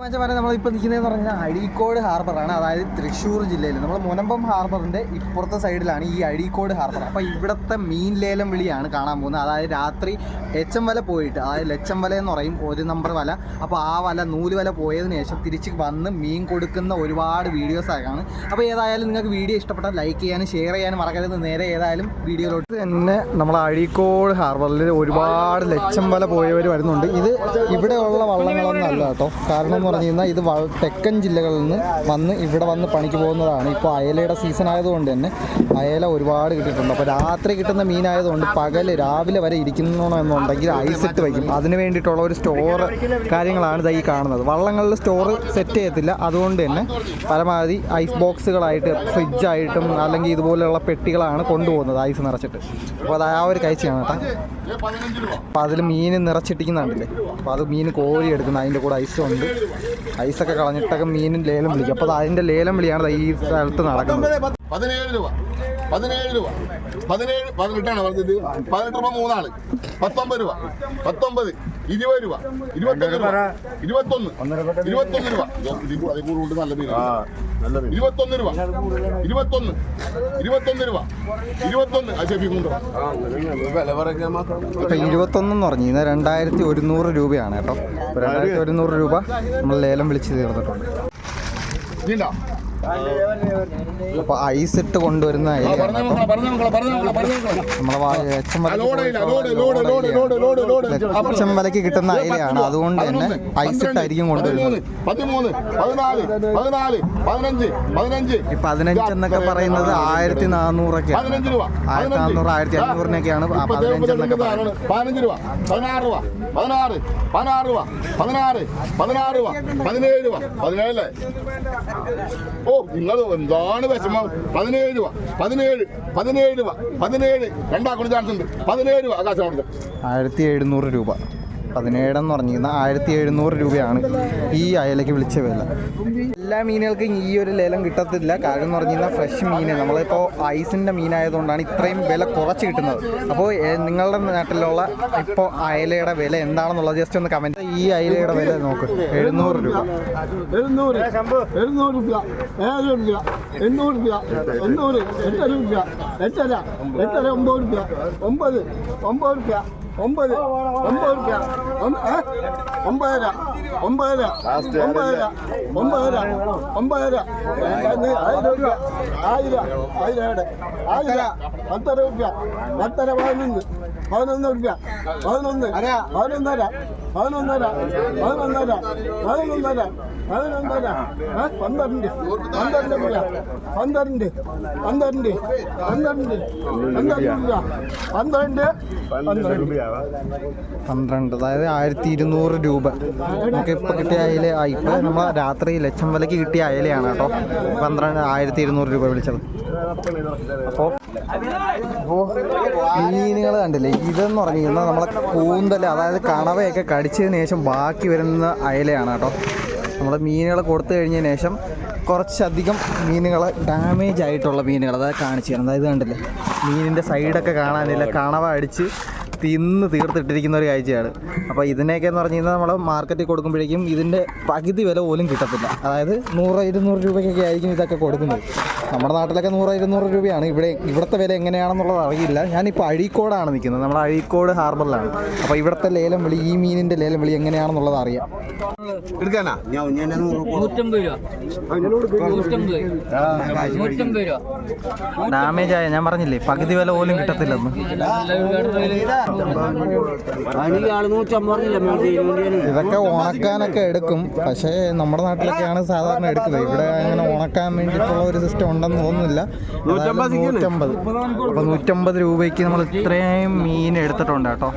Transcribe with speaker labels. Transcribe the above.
Speaker 1: പറഞ്ഞാൽ നമ്മളിപ്പോൾ നിൽക്കുന്നതെന്ന് പറഞ്ഞാൽ അഴീക്കോട് ഹാർബറാണ്. അതായത് തൃശ്ശൂർ ജില്ലയിൽ നമ്മൾ മുനമ്പം ഹാർബറിന്റെ ഇപ്പുറത്തെ സൈഡിലാണ് ഈ അഴീക്കോട് ഹാർബർ. അപ്പോൾ ഇവിടുത്തെ മീൻ ലേലം വിളിയാണ് കാണാൻ പോകുന്നത്. അതായത് രാത്രി എച്ചം വല പോയിട്ട് അതായത് ലച്ചം വല എന്ന് പറയും ഒരു നമ്പർ വല. അപ്പോൾ ആ വല നൂൽ വല പോയതിന് ശേഷം തിരിച്ച് വന്ന് മീൻ കൊടുക്കുന്ന ഒരുപാട് വീഡിയോസ് ആക്കാണ് അപ്പോൾ ഏതായാലും നിങ്ങൾക്ക് വീഡിയോ ഇഷ്ടപ്പെട്ടാൽ ലൈക്ക് ചെയ്യാനും ഷെയർ ചെയ്യാനും മറക്കരുത്. നേരെ ഏതായാലും വീഡിയോയിലോട്ട് തന്നെ നമ്മൾ അഴീക്കോട് ഹാർബറിൽ ഒരുപാട് ലച്ചം വല പോയവർ വരുന്നുണ്ട്. ഇത് ഇവിടെയുള്ള വള്ളങ്ങളൊന്നും അല്ല കേട്ടോ. കാരണം എന്ന് പറഞ്ഞു കഴിഞ്ഞാൽ ഇത് തെക്കൻ ജില്ലകളിൽ നിന്ന് വന്ന് ഇവിടെ വന്ന് പണിക്ക് പോകുന്നതാണ്. ഇപ്പോൾ അയലയുടെ സീസൺ ആയതുകൊണ്ട് തന്നെ അയല ഒരുപാട് കിട്ടിയിട്ടുണ്ട്. അപ്പോൾ രാത്രി കിട്ടുന്ന മീനായതുകൊണ്ട് പകൽ രാവിലെ വരെ ഇരിക്കണമെന്നുണ്ടെങ്കിൽ ഐസ് ഇട്ട് വയ്ക്കും. അതിന് വേണ്ടിയിട്ടുള്ള ഒരു സ്റ്റോർ കാര്യങ്ങളാണ് ഇതായി കാണുന്നത്. വള്ളങ്ങളിൽ സ്റ്റോർ സെറ്റ് ചെയ്യത്തില്ല. അതുകൊണ്ട് തന്നെ പരമാവധി ഐസ് ബോക്സുകളായിട്ട് ഫ്രിഡ്ജായിട്ടും അല്ലെങ്കിൽ ഇതുപോലെയുള്ള പെട്ടികളാണ് കൊണ്ടുപോകുന്നത് ഐസ് നിറച്ചിട്ട്. അപ്പോൾ അത് ആ ഒരു കാഴ്ചയാണ് കേട്ടോ. അപ്പോൾ അതിൽ മീൻ നിറച്ചിട്ടിരിക്കുന്നുണ്ടല്ലേ? അപ്പോൾ അത് മീൻ കോരി എടുക്കുന്നത് അതിന്റെ കൂടെ ഐസ് ഉണ്ട്. ഐസൊക്കെ കളഞ്ഞിട്ടൊക്കെ മീനും ലേലം വിളിക്കും. അപ്പോൾ അതിന്റെ ലേലം വിളിയാണ് ഈ സ്ഥലത്ത് നടക്കുന്നത്.
Speaker 2: പതിനേഴ് രൂപ. പതിനേഴ് രൂപ. പതിനേഴ് പതിനെട്ടാണ് പറഞ്ഞത്? പതിനെട്ട് രൂപ മൂന്നാൾ. പത്തൊമ്പത് രൂപ. പത്തൊമ്പത് ഇരുപത് രൂപ. ഇരുപത്തൊന്ന് രൂപ. ഇരുപത്തൊന്ന്. ഇരുപത്തൊന്ന് രൂപ. അതേ കൂടെ- അതിൽ ഉണ്ട് നല്ല മീൻ ഇരുപത്തൊന്ന് രൂപ. ഇരുപത്തൊന്ന്. ഇരുപത്തൊന്ന് രൂപ. ഇരുപത്തൊന്ന്.
Speaker 1: ഇപ്പോൾ ഇരുപത്തൊന്നെന്ന് പറഞ്ഞു. ഇന്ന് രണ്ടായിരത്തി ഒരുന്നൂറ് രൂപയാണ്. കേട്ടോ രണ്ടായിരത്തി ഒരുന്നൂറ് രൂപ നമ്മൾ ലേലം വിളിച്ച് തീർന്നിട്ടുണ്ട്. അപ്പോൾ ഐസ് ഇട്ട് കൊണ്ടുവരുന്ന ലക്ഷം വിലക്ക് കിട്ടുന്ന അയിലയാണ് അതുകൊണ്ട് തന്നെ ഐസ് ഇട്ടായിരിക്കും കൊണ്ടുവരുന്നത്.
Speaker 2: പതിനഞ്ച് പതിനഞ്ച്.
Speaker 1: ഈ പതിനഞ്ച് എന്നൊക്കെ പറയുന്നത് ആയിരത്തി നാനൂറൊക്കെ ആയിരത്തി നാനൂറ് ആയിരത്തി അഞ്ഞൂറിനൊക്കെയാണ് പതിനഞ്ച് എന്നൊക്കെ
Speaker 2: പതിനഞ്ച് രൂപ പതിനാറ് രൂപ പതിനാറ് പതിനാറ് രൂപ പതിനാറ് പതിനാറ് രൂപ പതിനേഴ് രൂപ പതിനേഴല്ലേ ഓ നിങ്ങൾ എന്താണ് വിഷമം? പതിനേഴ് രൂപ പതിനേഴ് പതിനേഴ് രൂപ പതിനേഴ് രണ്ടാക്കുന്ന ചാൻസ് ഉണ്ട് പതിനേഴ് രൂപ ആകാശം
Speaker 1: ആയിരത്തി എഴുന്നൂറ് രൂപ. പതിനേഴെന്ന് പറഞ്ഞിരുന്ന ആയിരത്തി എഴുന്നൂറ് രൂപയാണ് ഈ അയലയ്ക്ക് വിളിച്ച വില. എല്ലാ മീനുകൾക്കും ഈ ഒരു ലേലം കിട്ടത്തില്ല. കാരണം എന്ന് പറഞ്ഞു കഴിഞ്ഞാൽ ഫ്രഷ് മീൻ നമ്മളിപ്പോൾ ഐസിന്റെ മീനായതുകൊണ്ടാണ് ഇത്രയും വില കുറച്ച് കിട്ടുന്നത്. അപ്പോൾ നിങ്ങളുടെ നാട്ടിലുള്ള ഇപ്പോൾ അയലയുടെ വില എന്താണെന്നുള്ളത് ജസ്റ്റ് ഒന്ന് കമന്റ് ഈ അയലയുടെ വില നോക്ക് എഴുന്നൂറ് രൂപ.
Speaker 3: എഴുന്നൂറ് എഴുന്നൂറ് രൂപ രൂപ എണ്ണൂറ് രൂപ എണ്ണൂറ് രൂപ എട്ടര ഒമ്പത് രൂപ ഒമ്പത് ഒമ്പത് രൂപ. ഒമ്പത്. ഒമ്പത് ഏ? ഒമ്പതര. ഒമ്പതര. ഒമ്പതര. ഒമ്പതര. ഒമ്പതര. ആയിരം. രൂപ ആയിരം. ആയിരം ആയിരം. പത്തര രൂപ പത്തര പതിനൊന്ന്. പതിനൊന്ന് രൂപ പതിനൊന്ന് പതിനൊന്നര പതിനൊന്നര പതിനൊന്നര പതിനൊന്നര പതിനൊന്നര? പന്ത്രണ്ട് പന്ത്രണ്ട് പന്ത്രണ്ട് പന്ത്രണ്ട് പന്ത്രണ്ട് പന്ത്രണ്ട് പന്ത്രണ്ട് പന്ത്രണ്ട്
Speaker 1: അതായത് ആയിരത്തി ഇരുന്നൂറ് രൂപ. നമുക്ക് ഇപ്പൊ കിട്ടിയ അയല ആ, ഇപ്പോൾ നമ്മൾ രാത്രി ലക്ഷം വിലക്ക് കിട്ടിയ അയലയാണ് കേട്ടോ. പന്ത്രണ്ട് ആയിരത്തി ഇരുന്നൂറ് രൂപ വിളിച്ചത്. അപ്പോൾ മീനുകൾ കണ്ടില്ലേ? ഇതെന്ന് പറഞ്ഞു കഴിഞ്ഞാൽ നമ്മളെ കൂന്തൽ അതായത് കണവയൊക്കെ കടിച്ചതിന് ശേഷം ബാക്കി വരുന്ന അയലയാണ് കേട്ടോ. നമ്മൾ മീനുകൾ കൊടുത്തു കഴിഞ്ഞതിന് ശേഷം കുറച്ചധികം മീനുകൾ ഡാമേജ് ആയിട്ടുള്ള മീനുകൾ അതായത് കാണിച്ചു തരണം അതായത് കണ്ടില്ലേ? മീനിന്റെ സൈഡൊക്കെ കാണാനില്ല. കണവ അടിച്ച് തിന്ന് തീർത്തിട്ടിരിക്കുന്ന ഒരു കാഴ്ചയാണ് അപ്പോൾ ഇതിനെയൊക്കെ എന്ന് പറഞ്ഞു കഴിഞ്ഞാൽ നമ്മൾ മാർക്കറ്റിൽ കൊടുക്കുമ്പോഴേക്കും ഇതിന്റെ പകുതി വില പോലും കിട്ടത്തില്ല അതായത് നൂറ് ഇരുന്നൂറ് രൂപയ്ക്കൊക്കെ ആയിരിക്കും ഇതൊക്കെ കൊടുക്കുന്നത് നമ്മുടെ നാട്ടിലൊക്കെ നൂറ് ഇരുന്നൂറ് രൂപയാണ് ഇവിടെ ഇവിടുത്തെ വില എങ്ങനെയാണെന്നുള്ളത് അറിയില്ല ഞാനിപ്പോൾ അഴീക്കോടാണ് നിൽക്കുന്നത് നമ്മൾ അഴീക്കോട് ഹാർബറിലാണ് അപ്പോൾ ഇവിടുത്തെ ലേലം വിളി ഈ മീനിന്റെ ലേലം വിളി എങ്ങനെയാണെന്നുള്ളത് അറിയാം
Speaker 2: എടുക്കാനാ
Speaker 1: ഡാമേജ് ആയ ഞാൻ പറഞ്ഞില്ലേ പകുതി വില പോലും കിട്ടത്തില്ലെന്ന് ഇതൊക്കെ ഉണക്കാനൊക്കെ എടുക്കും. പക്ഷേ നമ്മുടെ നാട്ടിലൊക്കെയാണ് സാധാരണ എടുക്കുന്നത്. ഇവിടെ അങ്ങനെ ഉണക്കാൻ വേണ്ടിയിട്ടുള്ള ഒരു സിസ്റ്റം ഉണ്ടെന്ന് തോന്നുന്നില്ല. നൂറ്റമ്പത് അപ്പൊ നൂറ്റമ്പത് രൂപയ്ക്ക് നമ്മൾ ഇത്രയും മീൻ എടുത്തിട്ടുണ്ട് കേട്ടോ.